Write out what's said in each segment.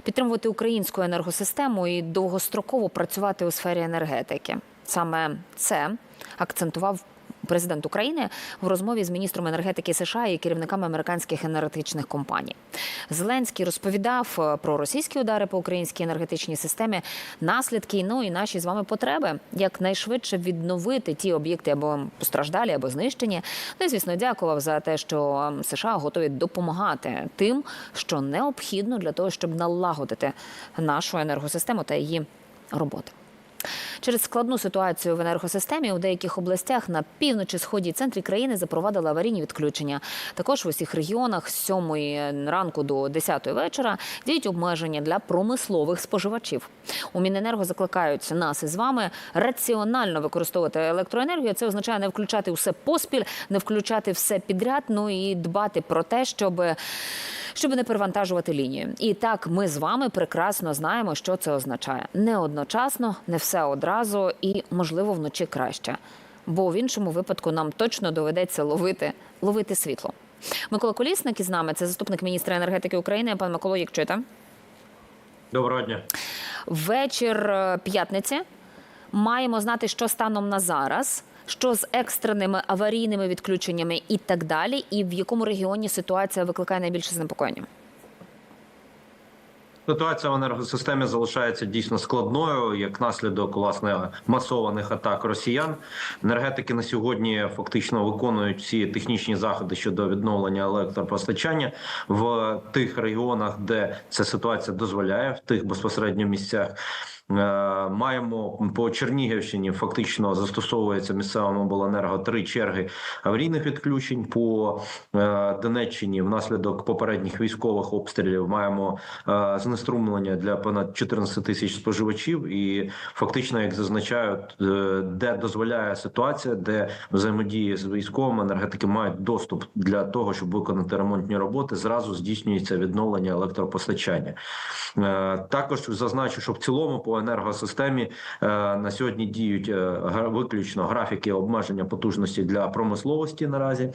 підтримувати українську енергосистему і довгостроково працювати у сфері енергетики. Саме це акцентував президент України в розмові з міністром енергетики США і керівниками американських енергетичних компаній. Зеленський розповідав е, про російські удари по українській енергетичній системі, наслідки ну і наші з вами потреби, як найшвидше відновити ті об'єкти або постраждалі, або знищені. Ну і звісно, дякував за те, що ем, США готові допомагати тим, що необхідно для того, щоб налагодити нашу енергосистему та її роботу. Через складну ситуацію в енергосистемі у деяких областях на півночі, сході і центрі країни запровадили аварійні відключення. Також в усіх регіонах з 7 ранку до 10 вечора діють обмеження для промислових споживачів. У Міненерго закликають нас із вами раціонально використовувати електроенергію. Це означає не включати все поспіль, не включати все підряд. Ну і дбати про те, щоб щоб не перевантажувати лінію. І так ми з вами прекрасно знаємо, що це означає. Не одночасно, не все одразу і, можливо, вночі краще. Бо в іншому випадку нам точно доведеться ловити, ловити світло. Микола Колісник із нами, це заступник міністра енергетики України. Пан Миколо, як чуєте? Доброго дня. Вечір е, п'ятниці. Маємо знати, що станом на зараз, що з екстреними аварійними відключеннями і так далі, і в якому регіоні ситуація викликає найбільше занепокоєння. Ситуація в енергосистемі залишається дійсно складною як наслідок власне масованих атак росіян. Енергетики на сьогодні фактично виконують всі технічні заходи щодо відновлення електропостачання в тих регіонах, де ця ситуація дозволяє, в тих безпосередньо місцях. Е, Маємо по Чернігівщині фактично застосовується місцевому обленерго три черги аварійних відключень. По е, Донеччині внаслідок попередніх військових обстрілів маємо е, знеструмлення для понад 14 тисяч споживачів. І фактично, як зазначають, де дозволяє ситуація, де взаємодії з військовими енергетики мають доступ для того, щоб виконати ремонтні роботи, зразу здійснюється відновлення електропостачання. Також зазначу, що в цілому по енергосистемі е, на сьогодні діють е, виключно графіки обмеження потужності для промисловості наразі.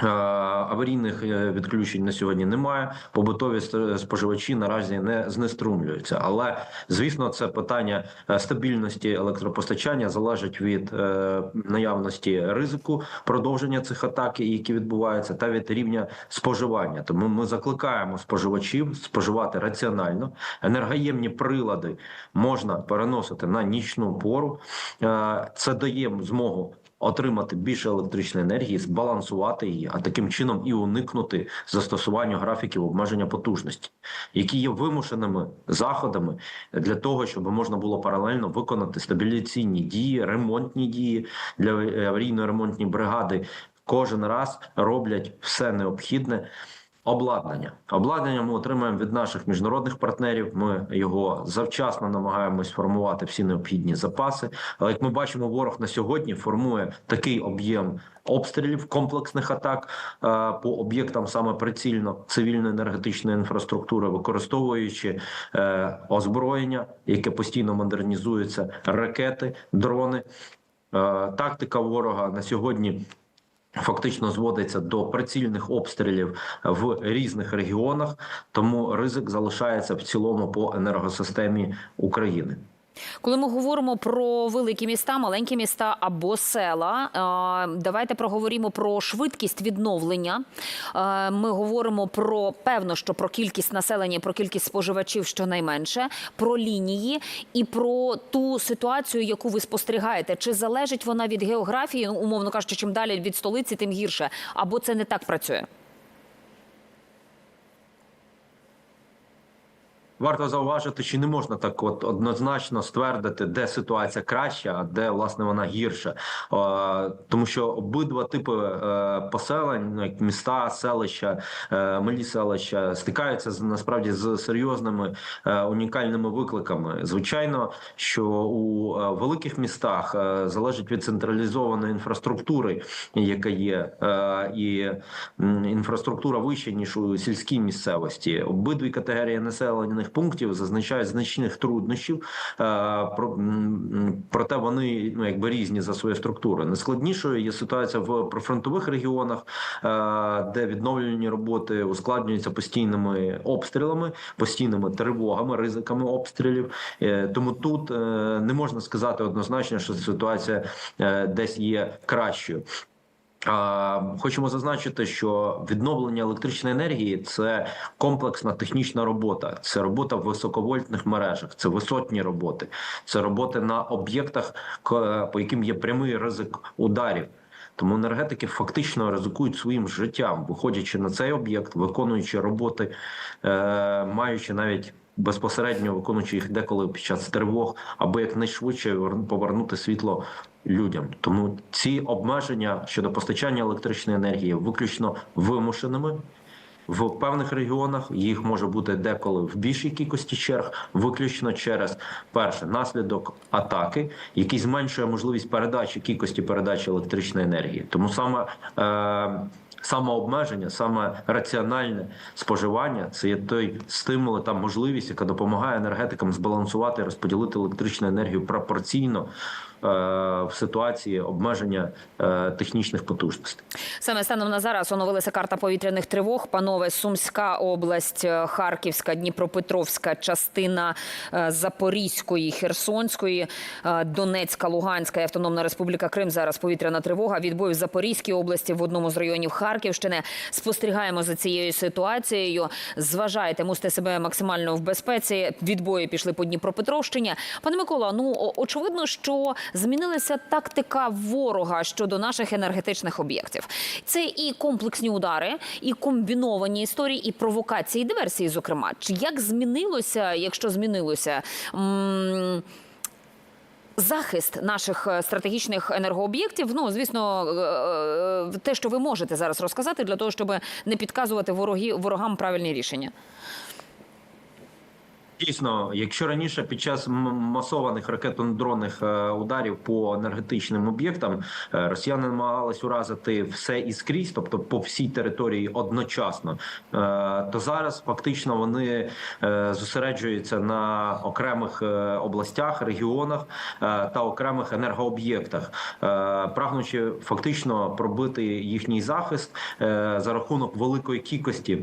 Е, Аварійних е, відключень на сьогодні немає. Побутові ст- споживачі наразі не знеструмлюються. Але звісно, це питання е, стабільності електропостачання залежить від е, наявності ризику продовження цих атак, які відбуваються, та від рівня споживання. Тому ми закликаємо споживачів споживати раціонально. Енергоємні прилади можна переносити на нічну пору. Е, Це дає змогу отримати більше електричної енергії, збалансувати її, а таким чином і уникнути застосування графіків обмеження потужності, які є вимушеними заходами для того, щоб можна було паралельно виконати стабілізаційні дії, ремонтні дії для аварійно-ремонтні бригади. Кожен раз роблять все необхідне. Обладнання обладнання ми отримаємо від наших міжнародних партнерів. Ми його завчасно намагаємось формувати всі необхідні запаси. Але як ми бачимо, ворог на сьогодні формує такий об'єм обстрілів, комплексних атак е, по об'єктам саме прицільно цивільної енергетичної інфраструктури, використовуючи е, озброєння, яке постійно модернізується, ракети, дрони. Е, Тактика ворога на сьогодні фактично зводиться до прицільних обстрілів в різних регіонах, тому ризик залишається в цілому по енергосистемі України. Коли ми говоримо про великі міста, маленькі міста або села, давайте проговоримо про швидкість відновлення. Ми говоримо про певно, що про кількість населення, про кількість споживачів щонайменше, про лінії і про ту ситуацію, яку ви спостерігаєте. Чи залежить вона від географії, ну, умовно кажучи, чим далі від столиці, тим гірше, або це не так працює? Варто зауважити, що не можна так от однозначно ствердити, де ситуація краща, а де власне вона гірша, тому що обидва типи е, поселень, ну, як міста, селища, е, малі селища, стикаються з насправді з серйозними е, унікальними викликами. Звичайно, що у великих містах залежить від централізованої інфраструктури, яка є, і інфраструктура вища ніж у сільській місцевості. Обидві категорії населених пунктів зазначають значних труднощів. Е, Проте вони ну якби різні за своєю структурою. Найскладнішою є ситуація в прифронтових регіонах, е, де відновлювальні роботи ускладнюються постійними обстрілами, постійними тривогами, ризиками обстрілів. Е, Тому тут не можна сказати однозначно, що ситуація десь є кращою. Хочемо зазначити, що відновлення електричної енергії це комплексна технічна робота, це робота в високовольтних мережах, це висотні роботи, це роботи на об'єктах, по яким є прямий ризик ударів. Тому енергетики фактично ризикують своїм життям, виходячи на цей об'єкт, виконуючи роботи, е, маючи навіть безпосередньо виконуючи їх деколи під час тривог, аби якнайшвидше вер- повернути світло людям. Тому ці обмеження щодо постачання електричної енергії виключно вимушеними. В певних регіонах їх може бути деколи в більшій кількості черг, виключно через перше наслідок атаки, який зменшує можливість передачі кількості передачі електричної енергії. Тому саме е, самообмеження, саме раціональне споживання це є той стимул та можливість, яка допомагає енергетикам збалансувати і розподілити електричну енергію пропорційно в ситуації обмеження е, технічних потужностей. Саме станом на зараз оновилася карта повітряних тривог. Панове Сумська область, е, Харківська, Дніпропетровська, частина е, Запорізької, Херсонської, е, Донецька, Луганська і Автономна Республіка Крим. Зараз повітряна тривога. Відбої в Запорізькій області в одному з районів Харківщини. Спостерігаємо за цією ситуацією. Зважайте, мусите себе максимально в безпеці. Відбої пішли по Дніпропетровщині. Пане Микола, ну очевидно, що змінилася тактика ворога щодо наших енергетичних об'єктів. Це і комплексні удари, і комбіновані історії, і провокації, і диверсії. Зокрема, чи як змінилося, якщо змінилося? Захист наших е, стратегічних енергооб'єктів, ну звісно, е, е, те, що ви можете зараз розказати, для того, щоб не підказувати вороги ворогам правильні рішення. Дійсно, якщо раніше під час масованих ракетно-дронних е, ударів по енергетичним об'єктам е, росіяни намагались уразити все і скрізь, тобто по всій території одночасно, е, то зараз фактично вони зосереджуються на окремих областях, регіонах та окремих енергооб'єктах, прагнучи фактично пробити їхній захист за рахунок великої кількості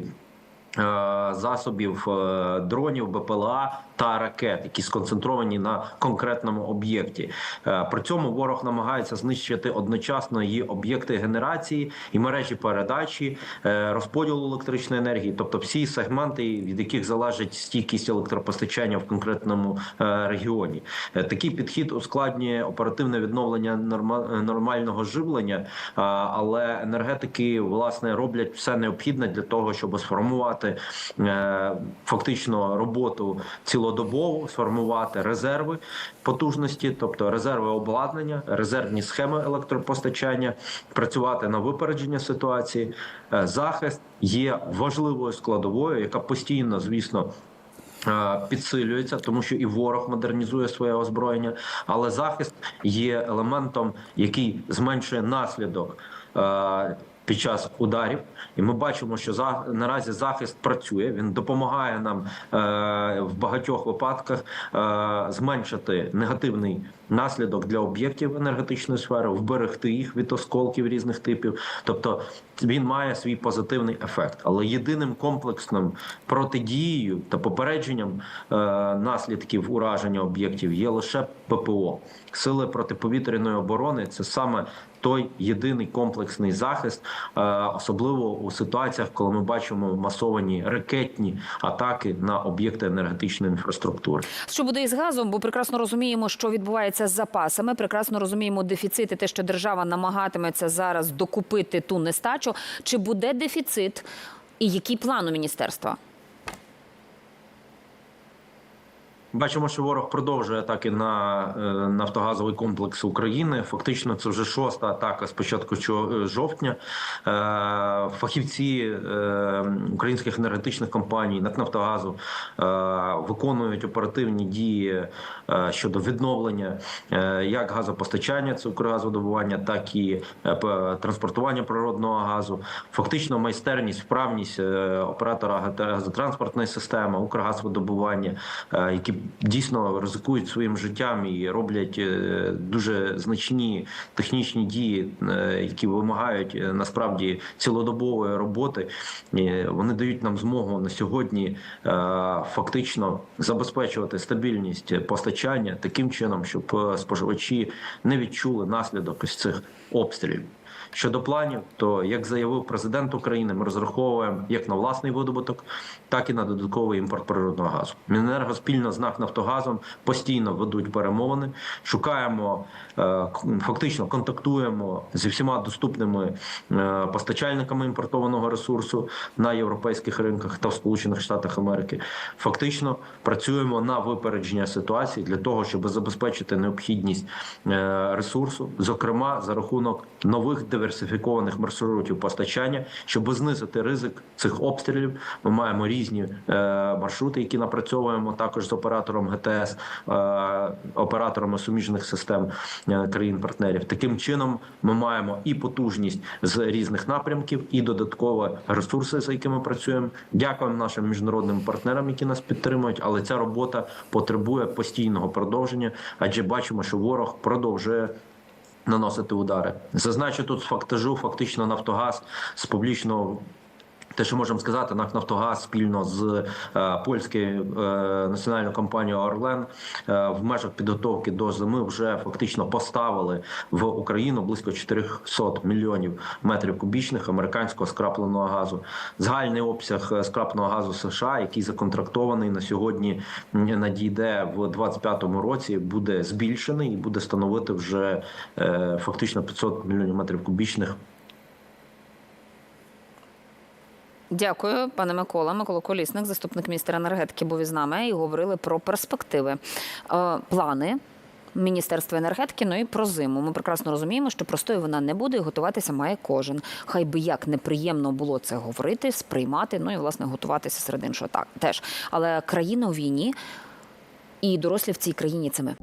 засобів е, дронів, БПЛА та ракет, які сконцентровані на конкретному об'єкті. Е, При цьому ворог намагається знищити одночасно її об'єкти генерації і мережі передачі, е, розподілу електричної енергії, тобто всі сегменти, від яких залежить стійкість електропостачання в конкретному е, регіоні. Е, Такий підхід ускладнює оперативне відновлення норма- е, нормального живлення, але енергетики власне роблять все необхідне для того, щоб сформувати е, фактично роботу цілодобово, сформувати резерви потужності, тобто резерви обладнання, резервні схеми електропостачання, працювати на випередження ситуації. Е, Захист є важливою складовою, яка постійно, звісно. е, Підсилюється, тому що і ворог модернізує своє озброєння, але захист є елементом, який зменшує наслідок під час ударів. І ми бачимо, що за наразі захист працює. Він допомагає нам е, в багатьох випадках е, зменшити негативний наслідок для об'єктів енергетичної сфери, вберегти їх від осколків різних типів. Тобто він має свій позитивний ефект. Але єдиним комплексним протидією та попередженням е, наслідків ураження об'єктів є лише ППО. Сили протиповітряної оборони це саме той єдиний комплексний захист, е, особливо у ситуаціях, коли ми бачимо масовані ракетні атаки на об'єкти енергетичної інфраструктури. Що буде із газом? Бо прекрасно розуміємо, що відбувається з запасами. Прекрасно розуміємо дефіцит і те, що держава намагатиметься зараз докупити ту нестачу. Чи буде дефіцит? І який план у міністерства? Бачимо, що ворог продовжує атаки на е, нафтогазовий комплекс України. Фактично, це вже шоста атака з початку е, жовтня. Е, Фахівці українських енергетичних компаній НАК «Нафтогазу» виконують оперативні дії щодо відновлення як газопостачання, це Укргазвидобування, так і транспортування природного газу. Фактично, майстерність, вправність оператора газ- газотранспортної системи, Укргазвидобування, е, які дійсно ризикують своїм життям і роблять е, дуже значні технічні дії, е, які вимагають е, насправді цілодобової роботи. Вони дають нам змогу на сьогодні фактично забезпечувати стабільність постачання таким чином, щоб споживачі не відчули наслідок із цих обстрілів. Щодо планів, то як заявив президент України, ми розраховуємо як на власний видобуток, так і на додатковий імпорт природного газу. Міненерго спільно з НАК Нафтогазом постійно ведуть перемовини, шукаємо е, фактично контактуємо зі всіма доступними е, постачальниками імпортованого ресурсу на європейських ринках та в Сполучених Штатах Америки. Фактично працюємо на випередження ситуації для того, щоб забезпечити необхідність е, ресурсу, зокрема за рахунок нових диверсифікованих маршрутів постачання, щоб знизити ризик цих обстрілів. Ми маємо різні е, маршрути, які напрацьовуємо також з оператором ГТС, е, операторами суміжних систем е, країн-партнерів. Таким чином ми маємо і потужність з різних напрямків, і додаткові ресурси, за якими працюємо. Дякуємо нашим міжнародним партнерам, які нас підтримують. Але ця робота потребує постійного продовження, адже бачимо, що ворог продовжує. Наносити удари. Зазначу тут з фактажу, фактично Нафтогаз з публічного. Те, що можемо сказати, НАК «Нафтогаз» спільно з е, польською е, національною компанією Орлен е, в межах підготовки до зими вже фактично поставили в Україну близько 400 мільйонів метрів кубічних американського скрапленого газу. Загальний обсяг скрапленого газу США, який законтрактований на сьогодні, надійде в 2025 році, буде збільшений і буде становити вже фактично 500 мільйонів метрів кубічних Дякую, пане Микола. Микола Колісник, заступник міністра енергетики, був із нами і говорили про перспективи, е, плани. Міністерства енергетики, ну і про зиму. Ми прекрасно розуміємо, що простою вона не буде, і готуватися має кожен. Хай би як неприємно було це говорити, сприймати, ну і власне готуватися серед іншого так теж. Але країна у війні і дорослі в цій країні це ми.